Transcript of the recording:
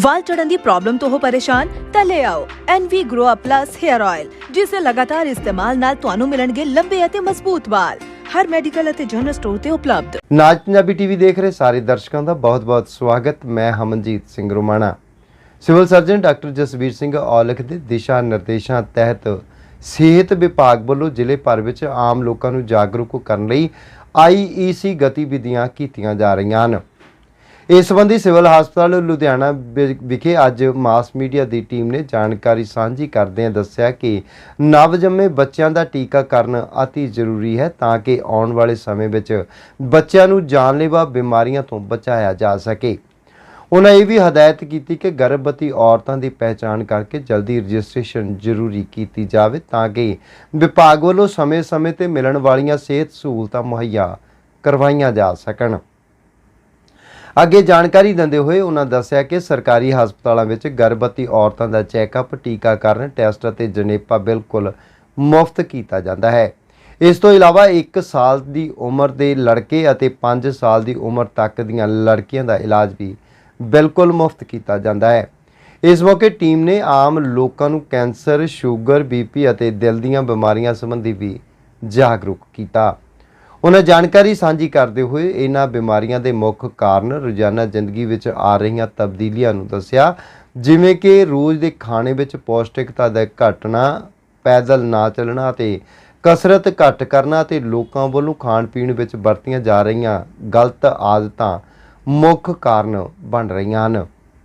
ਵਾਲ ਝੜਨ ਦੀ problem ਤੋਂ ਹੋ ਪਰੇਸ਼ਾਨ, ਤਾਂ ਲੈ ਆਓ NV Grow Up Plus Hair Oil ਜਿਸ ਦੇ ਲਗਾਤਾਰ ਇਸਤੇਮਾਲ ਨਾਲ ਤੁਹਾਨੂੰ ਮਿਲਣਗੇ ਲੰਬੇ ਅਤੇ ਮਜ਼ਬੂਤ ਵਾਲ। ਹਰ ਮੈਡੀਕਲ ਅਤੇ ਜਨਰਲ ਸਟੋਰ ਤੇ ਉਪਲਬਧ। ਨਾਜ ਪੰਜਾਬੀ ਟੀਵੀ ਦੇਖ ਰਹੇ ਸਾਰੇ ਦਰਸ਼ਕਾਂ ਦਾ ਬਹੁਤ-ਬਹੁਤ ਸਵਾਗਤ। ਮੈਂ Hamanjeet Singh Romana. Civil surgeon doctor Jasvir Singh Aulakh ਦੇ ਦਿਸ਼ਾ ਨਿਰਦੇਸ਼ਾਂ ਤਹਿਤ ਸਿਹਤ ਵਿਭਾਗ ਵੱਲੋਂ ਜ਼ਿਲ੍ਹੇ ਭਰ ਵਿੱਚ ਆਮ ਲੋਕਾਂ ਨੂੰ ਜਾਗਰੂਕ ਕਰਨ ਲਈ ਆਈਈਸੀ ਗਤੀਵਿਧੀਆਂ ਕੀਤੀਆਂ ਜਾ ਰਹੀਆਂ ਹਨ। ਇਸ ਸੰਬੰਧੀ ਸਿਵਲ ਹਸਪਤਾਲ ਲੁਧਿਆਣਾ ਵਿ- ਵਿਖੇ ਅੱਜ ਮਾਸ ਮੀਡੀਆ ਦੀ ਟੀਮ ਨੇ ਜਾਣਕਾਰੀ ਸਾਂਝੀ ਕਰਦਿਆਂ ਦੱਸਿਆ ਕਿ ਨਵਜੰਮੇ ਬੱਚਿਆਂ ਦਾ ਟੀਕਾਕਰਨ ਅਤੀ ਜ਼ਰੂਰੀ ਹੈ ਤਾਂ ਕਿ ਆਉਣ ਵਾਲੇ ਸਮੇਂ ਵਿੱਚ ਬੱਚਿਆਂ ਨੂੰ ਜਾਨਲੇਵਾ ਬਿਮਾਰੀਆਂ ਤੋਂ ਬਚਾਇਆ ਜਾ ਸਕੇ। ਉਹਨਾਂ ਇਹ ਵੀ ਹਦਾਇਤ ਕੀਤੀ ਕਿ ਗਰਭਵਤੀ ਔਰਤਾਂ ਦੀ ਪਹਿਚਾਣ ਕਰਕੇ ਜਲਦੀ ਰਜਿਸਟ੍ਰੇਸ਼ਨ ਜ਼ਰੂਰੀ ਕੀਤੀ ਜਾਵੇ ਤਾਂ ਕਿ ਵਿਭਾਗ ਵੱਲੋਂ ਸਮੇਂ-ਸਮੇਂ ਤੇ ਮਿਲਣ ਵਾਲੀਆਂ ਸਿਹਤ ਸਹੂਲਤਾਂ ਮੁਹੱਈਆ ਕਰਵਾਈਆਂ ਜਾ ਸਕਣ। ਅੱਗੇ ਜਾਣਕਾਰੀ ਦਿੰਦੇ ਹੋਏ ਉਹਨਾਂ ਦੱਸਿਆ ਕਿ ਸਰਕਾਰੀ ਹਸਪਤਾਲਾਂ ਵਿੱਚ ਗਰਭਵਤੀ ਔਰਤਾਂ ਦਾ ਚੈੱਕਅਪ ਟੀਕਾਕਰਨ ਟੈਸਟ ਅਤੇ ਜਨੇਪਾ ਬਿਲਕੁਲ ਮੁਫਤ ਕੀਤਾ ਜਾਂਦਾ ਹੈ। ਇਸ ਤੋਂ ਇਲਾਵਾ 1 ਸਾਲ ਦੀ ਉਮਰ ਦੇ ਲੜਕੇ ਅਤੇ 5 ਸਾਲ ਦੀ ਉਮਰ ਤੱਕ ਦੀਆਂ ਲੜਕੀਆਂ ਦਾ ਇਲਾਜ ਵੀ ਬਿਲਕੁਲ ਮੁਫਤ ਕੀਤਾ ਜਾਂਦਾ ਹੈ। ਇਸ ਮੌਕੇ ਟੀਮ ਨੇ ਆਮ ਲੋਕਾਂ ਨੂੰ ਕੈਂਸਰ, ਸ਼ੂਗਰ, ਬੀਪੀ ਅਤੇ ਦਿਲ ਦੀਆਂ ਬਿਮਾਰੀਆਂ ਸੰਬੰਧੀ ਵੀ ਜਾਗਰੂਕ ਕੀਤਾ। ਉਹਨਾਂ ਜਾਣਕਾਰੀ ਸਾਂਝੀ ਕਰਦੇ ਹੋਏ ਇਹਨਾਂ ਬਿਮਾਰੀਆਂ ਦੇ ਮੁੱਖ ਕਾਰਨ ਰੋਜ਼ਾਨਾ ਜ਼ਿੰਦਗੀ ਵਿੱਚ ਆ ਰਹੀਆਂ ਤਬਦੀਲੀਆਂ ਨੂੰ ਦੱਸਿਆ, ਜਿਵੇਂ ਕਿ ਰੋਜ਼ ਦੇ ਖਾਣੇ ਵਿੱਚ ਪੌਸ਼ਟਿਕਤਾ ਦਾ ਘਟਣਾ, ਪੈਦਲ ਨਾ ਚੱਲਣਾ ਅਤੇ ਕਸਰਤ ਘੱਟ ਕਰਨਾ ਤੇ ਲੋਕਾਂ ਵੱਲੋਂ ਖਾਣ ਪੀਣ ਵਿੱਚ ਵਰਤੀਆਂ ਜਾ ਰਹੀਆਂ ਗਲਤ ਆਦਤਾਂ ਮੁੱਖ ਕਾਰਨ ਬਣ ਰਹੀਆਂ ਹਨ।